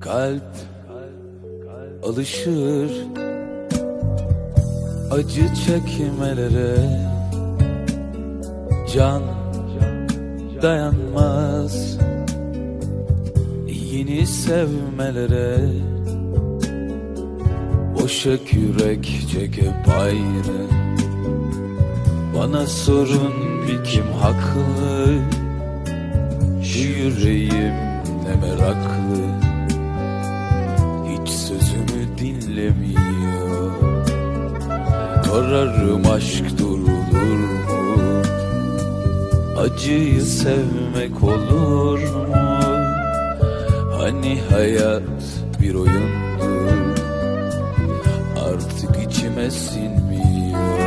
Kalp alışır acı çekmelere. Can dayanmaz yeni sevmelere. Boşa yürek çekip ayrı. Bana sorun bir kim haklı? Şu yüreğim ne meraklı dinlemiyor. Sorarım aşk durulur mu? Acıyı sevmek olur mu? Hani hayat bir oyundu Artık içime sinmiyor